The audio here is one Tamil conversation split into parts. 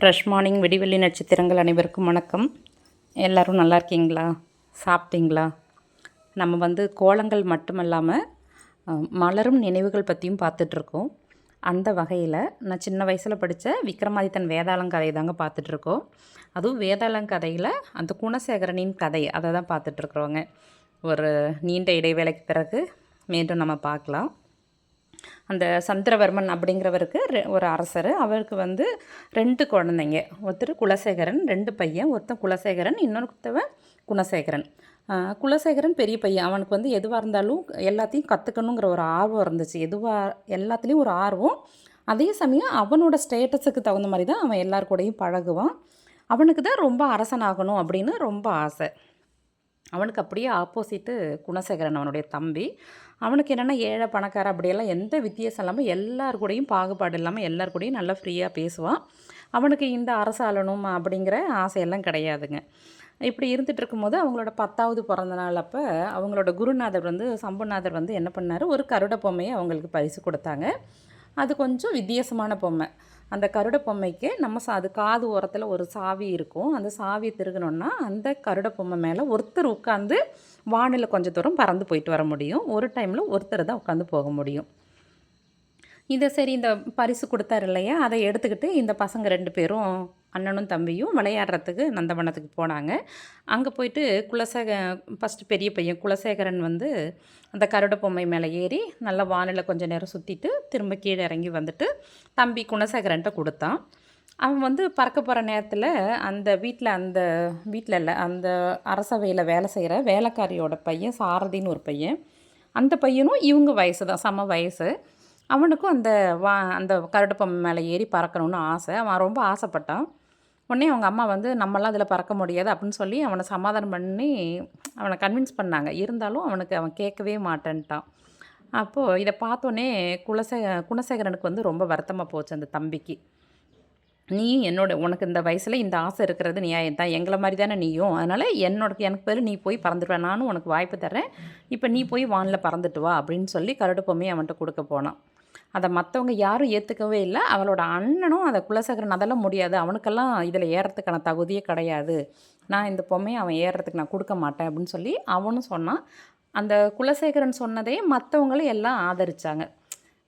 ஃப்ரெஷ் மார்னிங் விடிவெள்ளி நட்சத்திரங்கள் அனைவருக்கும் வணக்கம். எல்லோரும் நல்லா இருக்கீங்களா? சாப்பிட்டீங்களா? நம்ம வந்து கோலங்கள் மட்டுமல்லாமல் மலரும் நினைவுகள் பற்றியும் பார்த்துட்ருக்கோம். அந்த வகையில் நான் சின்ன வயசில் படித்த விக்ரமாதித்தன் வேதாளம் கதை தாங்க பார்த்துட்ருக்கோம். அதுவும் வேதாளம் கதையில் அந்த குணசேகரனின் கதை அதை தான் பார்த்துட்ருக்குறோங்க ஒரு நீண்ட இடைவேளைக்கு பிறகு மீண்டும் நம்ம பார்க்கலாம். அந்த சந்திரவர்மன் அப்படிங்கிறவருக்கு ரெ- ஒரு அரசர். அவருக்கு வந்து ரெண்டு குழந்தைங்க. ஒருத்தர் குலசேகரன் ரெண்டு பையன். ஒருத்தன் குலசேகரன் இன்னொருத்தவன் குணசேகரன். குலசேகரன் பெரிய பையன். அவனுக்கு வந்து எதுவாக இருந்தாலும் எல்லாத்தையும் கற்றுக்கணுங்கிற ஒரு ஆர்வம் இருந்துச்சு. எதுவாக எல்லாத்துலேயும் ஒரு ஆர்வம். அதே சமயம் அவனோட ஸ்டேட்டஸுக்கு தகுந்த மாதிரி தான் அவன் எல்லார் கூடயும் பழகுவான். அவனுக்கு தான் ரொம்ப அரசனாகணும் அப்படின்னு ரொம்ப ஆசை. அவனுக்கு அப்படியே ஆப்போசிட்டு குணசேகரன் அவனுடைய தம்பி. அவனுக்கு என்னென்னா ஏழை பணக்கார அப்படியெல்லாம் எந்த வித்தியாசம் இல்லாமல் எல்லார் கூடயும் பாகுபாடு இல்லாமல் எல்லார் கூடயும் நல்லா ஃப்ரீயாக பேசுவான் அவனுக்கு இந்த அரசாளணும் அப்படிங்கிற ஆசையெல்லாம் கிடையாதுங்க. இப்படி இருந்துட்டு இருக்கும்போது அவங்களோட பத்தாவது பிறந்த நாள் அப்போ அவங்களோட குருநாதர் வந்து சம்புநாதர் வந்து என்ன பண்ணார்? ஒரு கருட பொம்மையை அவங்களுக்கு பரிசு கொடுத்தாங்க. அது கொஞ்சம் வித்தியாசமான பொம்மை. அந்த கருட பொம்மைக்கு நம்ம சா அது காது ஓரத்தில் ஒரு சாவி இருக்கும். அந்த சாவியை திருகணுன்னா அந்த கருட பொம்மை மேலே ஒருத்தர் உட்காந்து வானில் கொஞ்சம் தூரம் பறந்து போயிட்டு வர முடியும். ஒரு டைமில் ஒருத்தர் தான் உட்காந்து போக முடியும். இதை சரி இந்த பரிசு கொடுத்தாரு இல்லையா? அதை எடுத்துக்கிட்டு இந்த பசங்க ரெண்டு பேரும் அண்ணனும் தம்பியும் விளையாடுறதுக்கு நந்தவனத்துக்கு போனாங்க. அங்கே போயிட்டு குலசேக ஃபஸ்ட்டு பெரிய பையன் குலசேகரன் வந்து அந்த கருட பொம்மை மேலே ஏறி நல்லா வானில் கொஞ்சம் நேரம் சுற்றிட்டு திரும்ப கீழே இறங்கி வந்துட்டு தம்பி குணசேகரன்ட்ட கொடுத்தான். அவன் வந்து பறக்க போகிற நேரத்தில் அந்த வீட்டில் அந்த வீட்டில் இல்லை அந்த அரசவையில் வேலை செய்கிற வேலைக்காரியோட பையன் சாரதின்னு ஒரு பையன். அந்த பையனும் இவங்க வயசு தான் சம வயசு. அவனுக்கும் அந்த வா அந்த கரடு பொம்மை மேலே ஏறி பறக்கணும்னு ஆசை. அவன் ரொம்ப ஆசைப்பட்டான். உடனே அவங்க அம்மா வந்து நம்மளாம் அதில் பறக்க முடியாது அப்படின்னு சொல்லி அவனை சமாதானம் பண்ணி அவனை கன்வின்ஸ் பண்ணாங்க. இருந்தாலும் அவனுக்கு அவன் கேட்கவே மாட்டேன்ட்டான். அப்போது இதை பார்த்தோன்னே குலசே குணசேகரனுக்கு வந்து ரொம்ப வருத்தமாக போச்சு அந்த தம்பிக்கு. நீ என்னோட உனக்கு இந்த வயசில் இந்த ஆசை இருக்கிறது நியாயம் தான். எங்களை மாதிரி தானே நீயும். அதனால் என்னோட எனக்கு பேர் நீ போய் பறந்துடுவேன் நானும் உனக்கு வாய்ப்பு தரேன் இப்போ நீ போய் வானில் பறந்துட்டு வா அப்படின்னு சொல்லி கருடு பொம்மையை அவன்கிட்ட கொடுக்க போனான். அதை மற்றவங்க யாரும் ஏற்றுக்கவே இல்லை. அவளோட அண்ணனும் அதை குலசேகரன் அதெல்லாம் முடியாது. அவனுக்கெல்லாம் இதில் ஏறத்துக்கான தகுதியே கிடையாது. நான் இந்த பொம்மையை அவன் ஏறுறதுக்கு நான் கொடுக்க மாட்டேன் அப்படின்னு சொல்லி அவனும் சொன்னான். அந்த குலசேகரன் சொன்னதே மற்றவங்களும் எல்லாம் ஆதரித்தாங்க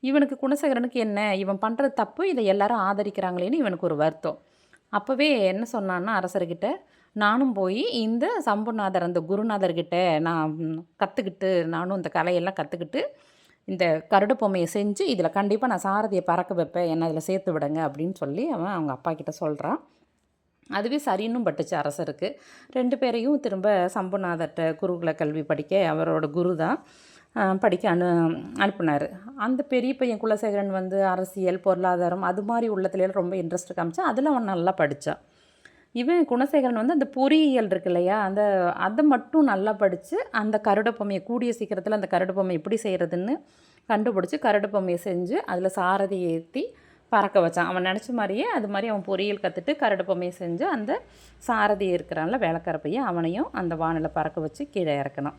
இவனுக்கு குணசேகரனுக்கு என்ன? இவன் பண்ணுறது தப்பு இதை எல்லாரும் ஆதரிக்கிறாங்களேன்னு இவனுக்கு ஒரு வருத்தம். அப்போவே என்ன சொன்னான்னா அரசர்கிட்ட நானும் போய் இந்த சம்புநாதர் அந்த குருநாதர்கிட்ட நான் கற்றுக்கிட்டு நானும் இந்த கலையெல்லாம் கற்றுக்கிட்டு இந்த கருட பொம்மையை செஞ்சு இதில் கண்டிப்பாக நான் சாரதியை பறக்க வைப்பேன் என்னை அதில் சேர்த்து விடுங்க அப்படின்னு சொல்லி அவன் அவங்க அப்பா கிட்ட சொல்கிறான் அதுவே சரின்னும் பட்டுச்சு அரசருக்கு. ரெண்டு பேரையும் திரும்ப சம்புநாதர்கிட்ட குருகுல கல்வி படிக்க அவரோட குரு தான் படிக்க அனு அனுப்புனார். அந்த பெரிய பையன் குலசேகரன் வந்து அரசியல் பொருளாதாரம் அது மாதிரி உள்ளத்துலேயே ரொம்ப இன்ட்ரெஸ்ட் காமிச்சா அதில் அவன் நல்லா படித்தான் இவன் குணசேகரன் வந்து அந்த பொறியியல் இருக்கு இல்லையா அந்த அதை மட்டும் நல்லா படித்து அந்த கருட பொம்மையை கூடிய சீக்கிரத்தில் அந்த கருட பொம்மை எப்படி செய்கிறதுன்னு கண்டுபிடிச்சி கருட பொம்மையை செஞ்சு அதில் சாரதி ஏற்றி பறக்க வச்சான். அவன் நினச்ச மாதிரியே அது மாதிரி அவன் பொறியியல் கற்றுட்டு கரடு பொம்மையை செஞ்சு அந்த சாரதி இருக்கிறான்ல வேலைக்கார அவனையும் அந்த வானிலை பறக்க வச்சு கீழே இறக்கணும்.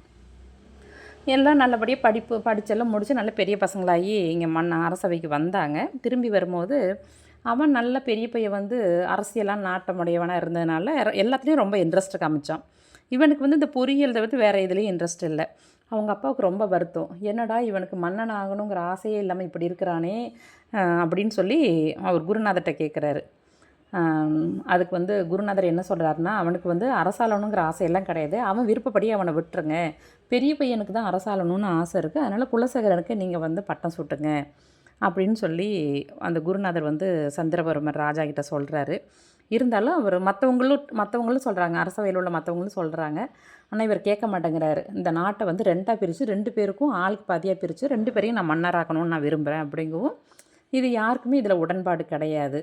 எல்லாம் நல்லபடியாக படிப்பு படித்தெல்லாம் முடித்து நல்ல பெரிய பசங்களாகி இங்கே மண் அரசவைக்கு வந்தாங்க. திரும்பி வரும்போது அவன் நல்ல பெரிய பையன் வந்து அரசியலாம் நாட்டமுடையவனாக இருந்ததுனால எல்லாத்துலேயும் ரொம்ப இன்ட்ரெஸ்ட் காமிச்சான். இவனுக்கு வந்து இந்த பொறியியல் தவிர்த்து வேறு எதுலேயும் இன்ட்ரெஸ்ட் இல்லை. அவங்க அப்பாவுக்கு ரொம்ப வருத்தம். என்னடா இவனுக்கு மன்னன் ஆகணுங்கிற ஆசையே இல்லாமல் இப்படி இருக்கிறானே அப்படின்னு சொல்லி அவர் குருநாதர்கிட்ட கேட்குறாரு அதுக்கு வந்து குருநாதர் என்ன சொல்கிறாருன்னா அவனுக்கு வந்து அரசாளணுங்கிற ஆசையெல்லாம் கிடையாது. அவன் விருப்பப்படி அவனை விட்டுருங்க. பெரிய பையனுக்கு தான் அரசாளணும்னு ஆசை இருக்குது அதனால் குலசேகரனுக்கு நீங்கள் வந்து பட்டம் சுட்டுங்க. அப்படின்னு சொல்லி அந்த குருநாதர் வந்து சந்திரவர்மர் ராஜா கிட்ட சொல்கிறாரு இருந்தாலும் அவர் மற்றவங்களும் மற்றவங்களும் சொல்கிறாங்க அரசவையில் உள்ள மற்றவங்களும் சொல்கிறாங்க ஆனால் இவர் கேட்க மாட்டேங்கிறாரு. இந்த நாட்டை வந்து ரெண்டாக பிரித்து ரெண்டு பேருக்கும் ஆளுக்கு பாதியாக பிரித்து ரெண்டு பேரையும் நான் மன்னராக்கணும்னு நான் விரும்புகிறேன் அப்படிங்கவும் இது யாருக்குமே இதில் உடன்பாடு கிடையாது.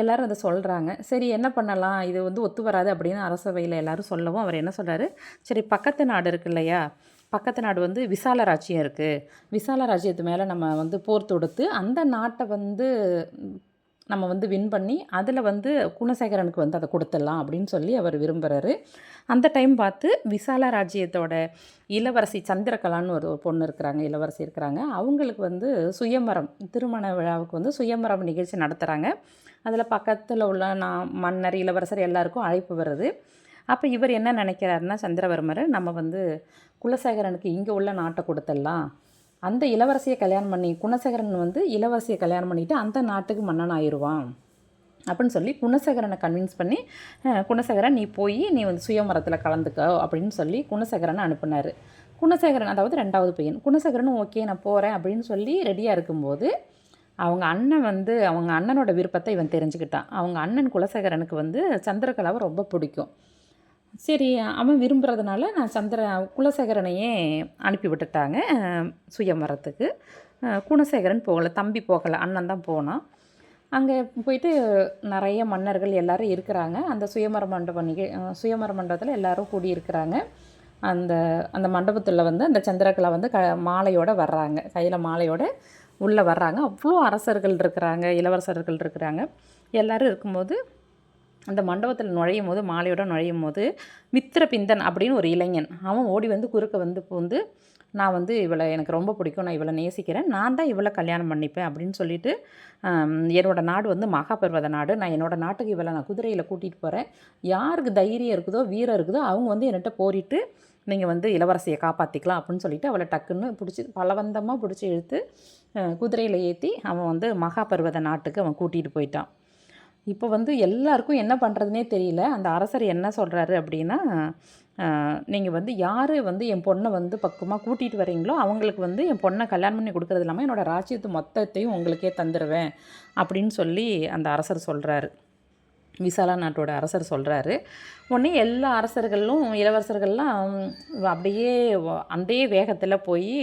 எல்லோரும் அதை சொல்கிறாங்க சரி என்ன பண்ணலாம்? இது வந்து ஒத்து வராது அப்படின்னு அரசவையில் எல்லோரும் சொல்லவும் அவர் என்ன சொல்கிறாரு சரி பக்கத்து நாடு இருக்கு இல்லையா? பக்கத்து நாடு வந்து விசால ராஜ்யம் இருக்குது விசால ராஜ்யத்து மேலே நம்ம வந்து போர் தொடுத்து அந்த நாட்டை வந்து நம்ம வந்து வின் பண்ணி அதில் வந்து குணசேகரனுக்கு வந்து அதை கொடுத்துடலாம் அப்படின்னு சொல்லி அவர் விரும்புகிறாரு அந்த டைம் பார்த்து விசால ராஜ்யத்தோட இளவரசி சந்திரகலான்னு ஒரு பொண்ணு இருக்கிறாங்க இளவரசி இருக்கிறாங்க. அவங்களுக்கு வந்து சுயமரம் திருமண விழாவுக்கு வந்து சுயமரம் நிகழ்ச்சி நடத்துகிறாங்க அதில் பக்கத்தில் உள்ள நான் மன்னர் இளவரசர் எல்லாருக்கும் அழைப்பு வருது. அப்போ இவர் என்ன நினைக்கிறாருன்னா சந்திரவர்மர் நம்ம வந்து குலசேகரனுக்கு இங்கே உள்ள நாட்டை கொடுத்துடலாம் அந்த இளவரசியை கல்யாணம் பண்ணி குணசேகரன் வந்து இளவரசியை கல்யாணம் பண்ணிவிட்டு அந்த நாட்டுக்கு மன்னன் ஆயிடுவான். அப்படின்னு சொல்லி குணசேகரனை கன்வின்ஸ் பண்ணி குணசேகரன் நீ போய் நீ வந்து சுயமரத்தில் கலந்துக்கோ அப்படின்னு சொல்லி குணசேகரனை அனுப்புனார். குணசேகரன் அதாவது ரெண்டாவது பையன் குணசேகரனும் ஓகே நான் போகிறேன் அப்படின்னு சொல்லி ரெடியாக இருக்கும்போது அவங்க அண்ணன் வந்து அவங்க அண்ணனோட விருப்பத்தை இவன் தெரிஞ்சுக்கிட்டான். அவங்க அண்ணன் குலசேகரனுக்கு வந்து சந்திரகலாவை ரொம்ப பிடிக்கும். சரி அவன் விரும்புகிறதுனால நான் சந்திர குலசேகரனையே அனுப்பி விட்டுட்டாங்க சுயம் சுயமரத்துக்கு குணசேகரன் போகலை தம்பி போகலை அண்ணன் தான் போனான். அங்கே போயிட்டு நிறைய மன்னர்கள் எல்லாரும் இருக்கிறாங்க. அந்த சுயமர மண்டபம் நிக சுயமர மண்டபத்தில் எல்லோரும் கூடியிருக்கிறாங்க. அந்த அந்த மண்டபத்தில் வந்து அந்த சந்திரகலா வந்து க மாலையோடு வர்றாங்க. கையில் மாலையோட உள்ளே வர்றாங்க. அவ்வளோ அரசர்கள் இருக்கிறாங்க இளவரசர்கள் இருக்கிறாங்க. எல்லோரும் இருக்கும்போது அந்த மண்டபத்தில் நுழையும் போது மாலையோட நுழையும் போது மித்திர பிந்தன் அப்படின்னு ஒரு இளைஞன். அவன் ஓடி வந்து குறுக்க வந்து பூந்து நான் வந்து இவளை எனக்கு ரொம்ப பிடிக்கும் நான் இவளை நேசிக்கிறேன் நான் தான் இவளை கல்யாணம் பண்ணிப்பேன் அப்படின்னு சொல்லிட்டு என்னோட நாடு வந்து மகாபர்வத நாடு நான் என்னோடய நாட்டுக்கு இவளை நான் குதிரையில் கூட்டிகிட்டு போகிறேன் யாருக்கு தைரியம் இருக்குதோ வீரம் இருக்குதோ அவங்க வந்து என்கிட்ட போரிட்டு நீங்கள் வந்து இளவரசியை காப்பாற்றிக்கலாம் அப்படின்னு சொல்லிட்டு அவளை டக்குன்னு பிடிச்சி பலவந்தமாக பிடிச்சி இழுத்து குதிரையில் ஏற்றி அவன் வந்து மகாபர்வத நாட்டுக்கு அவன் கூட்டிகிட்டு போயிட்டான். இப்போ வந்து எல்லாருக்கும் என்ன பண்ணுறதுனே தெரியல. அந்த அரசர் என்ன சொல்கிறாரு அப்படின்னா நீங்கள் வந்து யார் வந்து என் பொண்ணை வந்து பக்குவமாக கூட்டிகிட்டு வரீங்களோ அவங்களுக்கு வந்து என் பொண்ணை கல்யாணம் பண்ணி கொடுக்கறது இல்லாமல் என்னோடய ராஜ்யத்து மொத்தத்தையும் உங்களுக்கே தந்துடுவேன் அப்படின்னு சொல்லி அந்த அரசர் சொல்கிறாரு விசாலா நாட்டோட அரசர் சொல்கிறாரு உடனே எல்லா அரசர்களும் இளவரசர்கள்லாம் அப்படியே அந்த வேகத்தில் போய்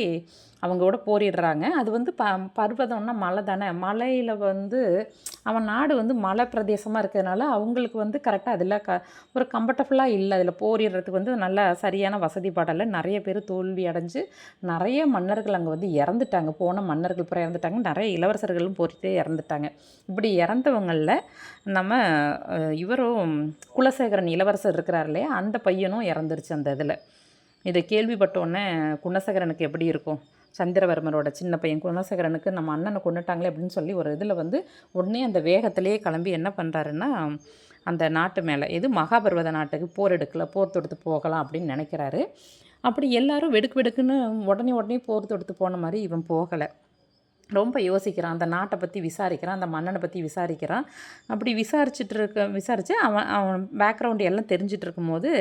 அவங்களோட போரிடுறாங்க. அது வந்து ப பர்வதம்னா மலை தானே. மலையில் வந்து அவன் நாடு வந்து மலை பிரதேசமாக இருக்கிறதுனால அவங்களுக்கு வந்து கரெக்டாக அதில் க ஒரு கம்ஃபர்டபுளாக இல்லை. அதில் போரிடுறதுக்கு வந்து நல்லா சரியான வசதி பாடலை நிறைய பேர் தோல்வி அடைஞ்சு நிறைய மன்னர்கள் அங்கே வந்து இறந்துட்டாங்க. போன மன்னர்கள் புறம் இறந்துட்டாங்க. நிறைய இளவரசர்களும் போரிட்டே இறந்துட்டாங்க. இப்படி இறந்தவங்களில் நம்ம இவரும் குலசேகரன் இளவரசர் இருக்கிறார் இல்லையா? அந்த பையனும் இறந்துருச்சு அந்த இதில். இதை கேள்விப்பட்ட உடனே குணசேகரனுக்கு எப்படி இருக்கும்? சந்திரவர்மரோட சின்ன பையன் குணசேகரனுக்கு நம்ம அண்ணனை கொண்டுட்டாங்களே அப்படின்னு சொல்லி ஒரு இதில் வந்து உடனே அந்த வேகத்திலேயே கிளம்பி என்ன பண்ணுறாருன்னா அந்த நாட்டு மேலே எது மகாபர்வத நாட்டுக்கு போர் எடுக்கல போர் தொடுத்து போகலாம் அப்படின்னு நினைக்கிறாரு. அப்படி எல்லாரும் வெடுக்கு வெடுக்குன்னு உடனே உடனே போர் தொடுத்து போன மாதிரி இவன் போகலை. ரொம்ப யோசிக்கிறான் அந்த நாட்டை பற்றி விசாரிக்கிறான் அந்த மன்னனை பற்றி விசாரிக்கிறான். அப்படி விசாரிச்சுட்டு இருக்க விசாரித்து அவன் அவன் பேக்ரவுண்ட் எல்லாம் தெரிஞ்சிட்டு இருக்கும்போது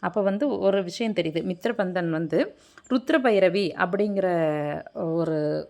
அப்போ வந்து ஒரு விஷயம் தெரியுது. மித்திரபந்தன் வந்து ருத்ரபைரவி அப்படிங்கிற ஒரு